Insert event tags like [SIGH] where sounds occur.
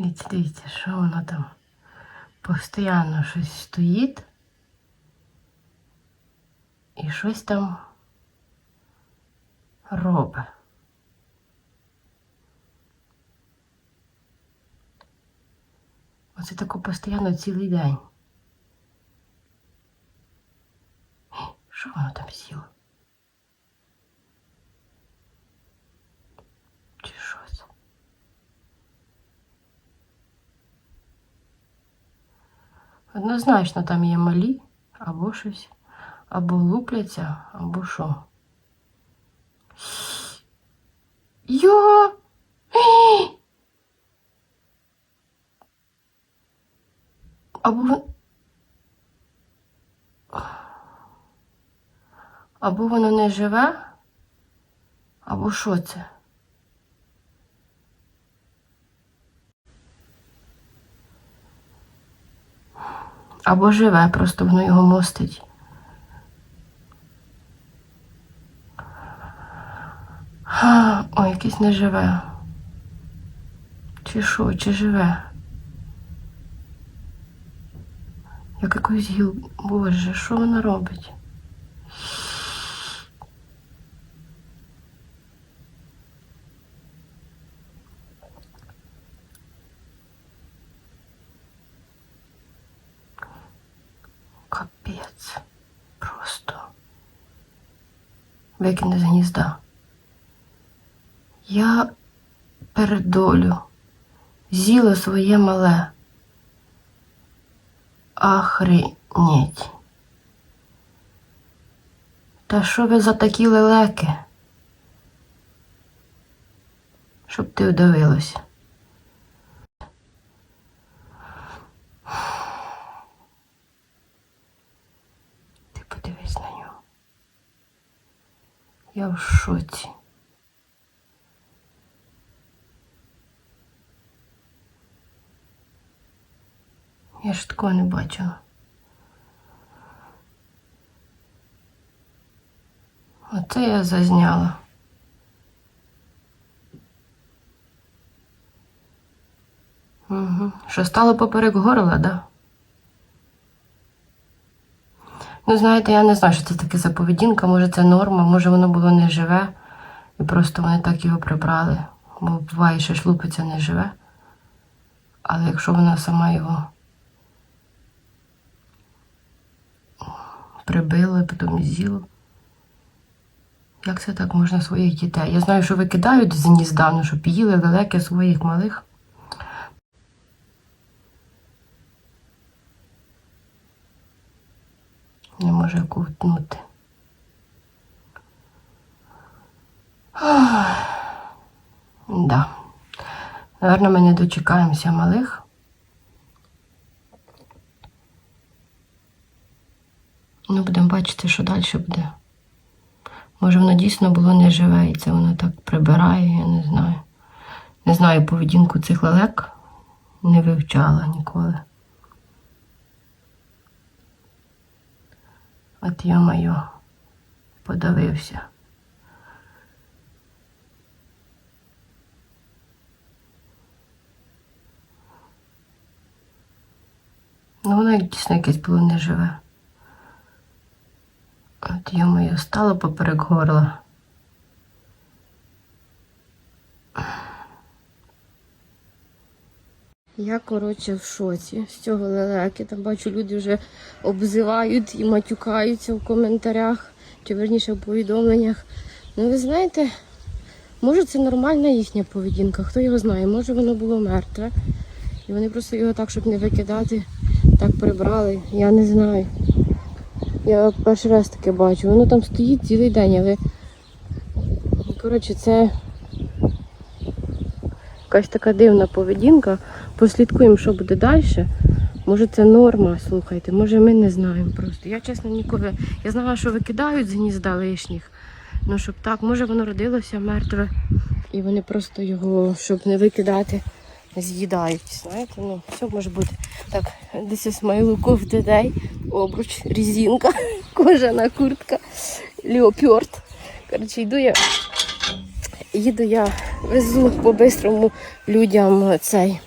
Дивіться, дивіться, що воно там постійно щось стоїть. І щось там робить. Оце тако постійно цілий день. Що воно там сіло? Чи що це? Однозначно там є малі, або щось, або лупляться, або що. Йо! Або або воно не живе, або що це? Або живе, просто воно його мостить. Ой, якийсь не живе. Чи що, чи живе? Як якусь гіл. Боже, що вона робить? Капець. Просто. Викине з гнізда. Я передолю. З'їла своє мале. Охренеть. Та що ви за такі лелеки? Щоб ти вдавилася. Я в шоці. Я ж такого не бачила. Оце я зазняла. Угу. Що стало поперек горла, да? Ну, знаєте, я не знаю, що це таке за поведінка, може це норма, може воно було не живе, і просто вони так його прибрали. Бо буває, що шлупиця не живе. Але якщо вона сама його прибила потім з'їла. Як це так можна своїх дітей? Я знаю, що викидають з гнізда, ну, щоб їли велике своїх малих. Не може ковтнути. Да. Наверно, ми не дочекаємося малих. Ну, будемо бачити, що далі буде. Може, воно дійсно було не живе, і це воно так прибирає, я не знаю. Не знаю поведінку цих лелек, не вивчала ніколи. От я маю подавився. Ну, воно дійсно якесь було не живе. От я моє стало поперек горла. Я, коротше, в шоці з цього лелеки. Там бачу, люди вже обзивають і матюкаються в коментарях, чи верніше в повідомленнях. Ну, ви знаєте, може це нормальна їхня поведінка, хто його знає, може воно було мертве. І вони просто його так, щоб не викидати, так прибрали. Я не знаю. Я перший раз таке бачу. Воно там стоїть цілий день, але коротше, це якась така дивна поведінка. Послідкуємо, що буде далі. Може це норма, слухайте, може ми не знаємо просто. Я чесно ніколи. Я знала, що викидають з гнізда лишніх. Ну щоб так, може воно родилося мертве. І вони просто його, щоб не викидати, з'їдають. Знаєте, ну все може бути. Так, this is my look of the day. Обруч, резинка, [LAUGHS] кожана куртка, леопард. Коротше, йду я, їду я, везу по-бистрому людям цей